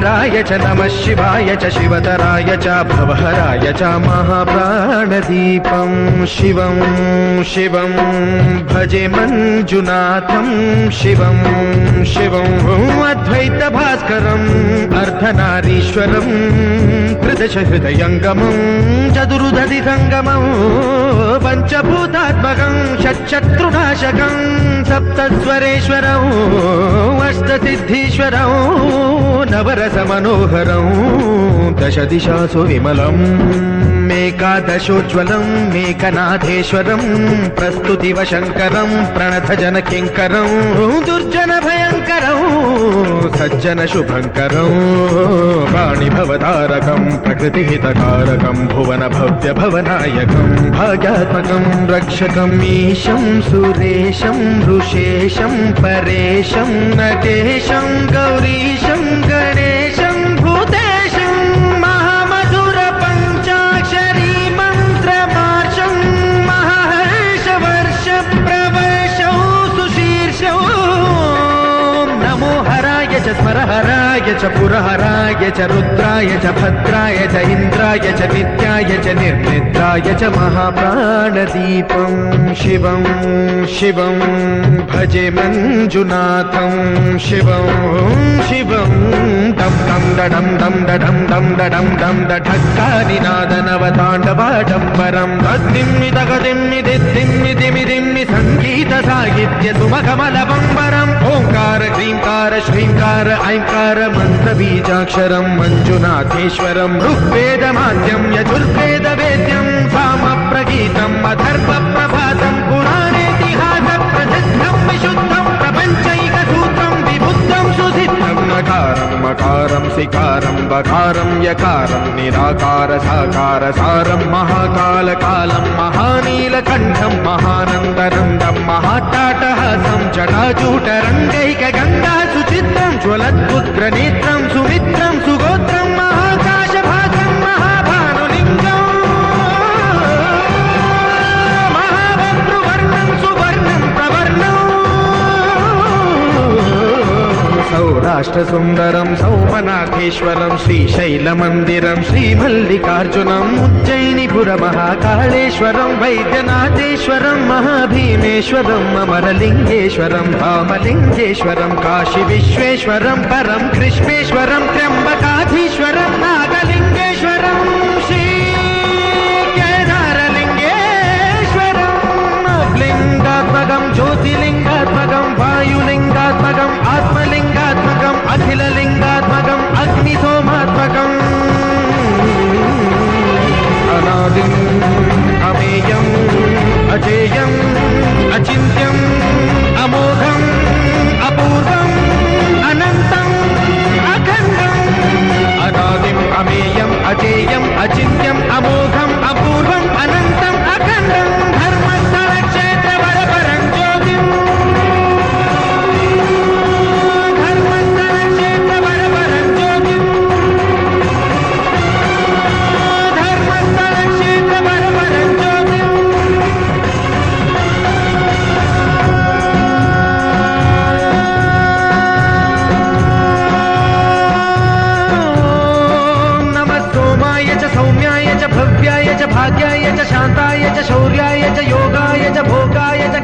శంకరాయ చ నమ శివాయ చ శివతరాయ చ భవహరాయ చ మహాప్రాణదీపం శివం శివం భజే మంజునాథం శివం శివం అద్వైత భాస్కరం అర్ధనారీశ్వరం త్రిదశ హృదయంగమం చతురుదధి సంగమం పంచభూతాత్మకం షట్శత్రునాశకం సప్తస్వరేశ్వరం అష్టసిద్ధీశ్వరం నవర రసమనోహరం దశ దిశాసు విమలం మేకాదశోజ్వలం మేకనాథేశ్వరం ప్రస్తుతివ శంకరం ప్రణథ జన కింకరం దుర్జన భయంకరం సజ్జన శుభంకరం ప్రాణిభవతారకం ప్రకృతిహితకారకం భువన భవ్య భవనాయకం భాగ్యాత్మకం రక్షకం ఈశం సురేశం ఋషేశం పరేశం నటేశం గౌరీ నమోహరాయ చ స్మరహరాయ చ పురహరాయ చ రుద్రాయ చ భద్రాయ చ ఇంద్రాయ చ నిత్యాయ చ నిర్నిద్రాయ చ మహాప్రాణదీపం శివం శివం భజే మంజునాథం శివం శివం. దం దం దడం దం దడం దం దడం దం దఢక్కాని నాదనవ తాండవాడంబరం దిమ్మి దగ దిమ్మి దిమ్మి దిమి దిమ్మి సంగీత సాహిత్య సుమకమల బంబరం. ఓంకార క్రీంకార శ్రీంకార ఐంకార మంత్రబీజాక్షరం మంజునాథేశ్వరం ఋగ్వేదమాద్యం యజుర్వేద వేద్యం సామ ప్రగీతం అధర్వ ప్రభాతం పురాణేతిహాస ప్రసిద్ధం విశుద్ధం ప్రపంచైక సూత్రం విబుద్ధం సుసిద్ధం నకారం మకారం సికారం బకారం యకారం నిరాకార సాకార సారం మహాకాల కాలం మహానీలకంఠం మహానందనందం మహాటా జటాజూట రంగైక గంగా సుచిత్రం జ్వలద్భుద్ర నేత్రం సుమిత్రం సు అష్టసుందరం సౌమనాథేశ్వరం శ్రీశైలమందిరం శ్రీమల్లికార్జునం ఉజ్జయినిపుర మహాకాళేశ్వరం వైద్యనాథేశ్వరం మహాభీమేశ్వరం అమరలింగేశ్వరం భామలింగేశ్వరం కాశీ విశ్వేశ్వరం పరం కృష్ణేశ్వరం త్ర్యంబకాధీశ్వరం भाग्याय च शान्ताय च शौर्याय च योगाय च भोगाय च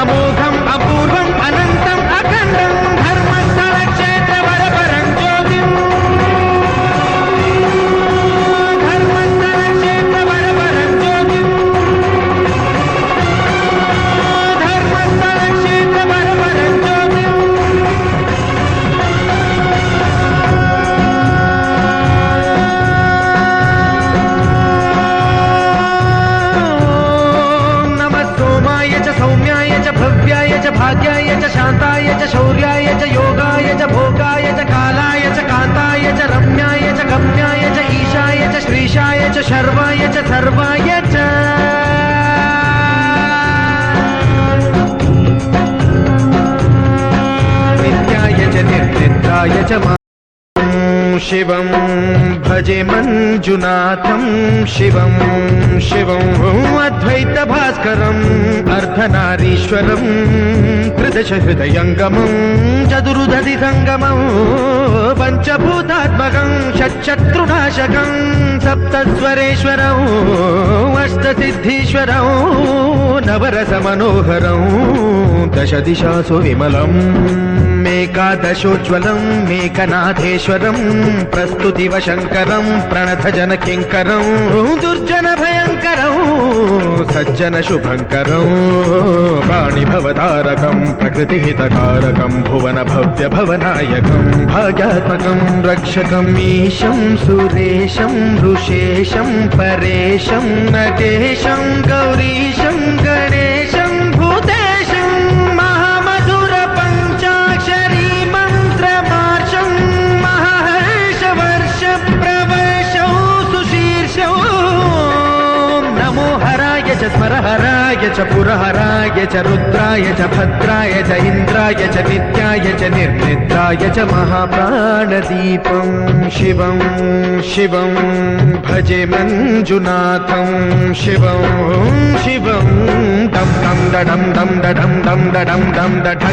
అమోఘం భాగ్యాయ చ శాంతాయ చ శౌర్యాయ చ యోగాయ చ భోగాయ చ కాలాయ చ కాంతాయ చ రమ్యాయ చ గమ్యాయ చ ఈశాయ చ శ్రీశాయ చ శర్వాయ చ సర్వాయ చ నిత్యాయ చ నిర్నిత్రాయ చ शिवं भजे मञ्जुनाथं शिवं शिवं अद्वैतभास्करम् अर्धनारीश्वरं त्रिदश हृदयङ्गमं चतुरुदधि सङ्गमं पञ्चभूतात्मकं षट्शत्रुनाशकं सप्तस्वरेश्वरौ अष्टसिद्धीश्वरौ नवरसमनोहरं दश दिशासु विमलम् మేకాదశోజ్వలం మేకనాథేశ్వరం ప్రస్తుతివ శంకరం ప్రణథ జన కింకరం దుర్జన భయంకరం సజ్జన శుభంకరం ప్రాణిభవతారకం ప్రకృతిహితకారకం భువన భవ్య భవనాయకం భాగ్యాత్మకం రక్షకం ఈశం సురేశం ఋషేశం పరేశం నటేశం గౌరీశం గ हराय च पुरहराय च रुद्राय च भद्राय च इन्द्राय च नित्याय च निर्निद्राय च महाप्राणदीपं शिवं शिवं भजे मञ्जुनाथं शिवं शिवं दं दं दडं दं दडं दं दडं दं दढ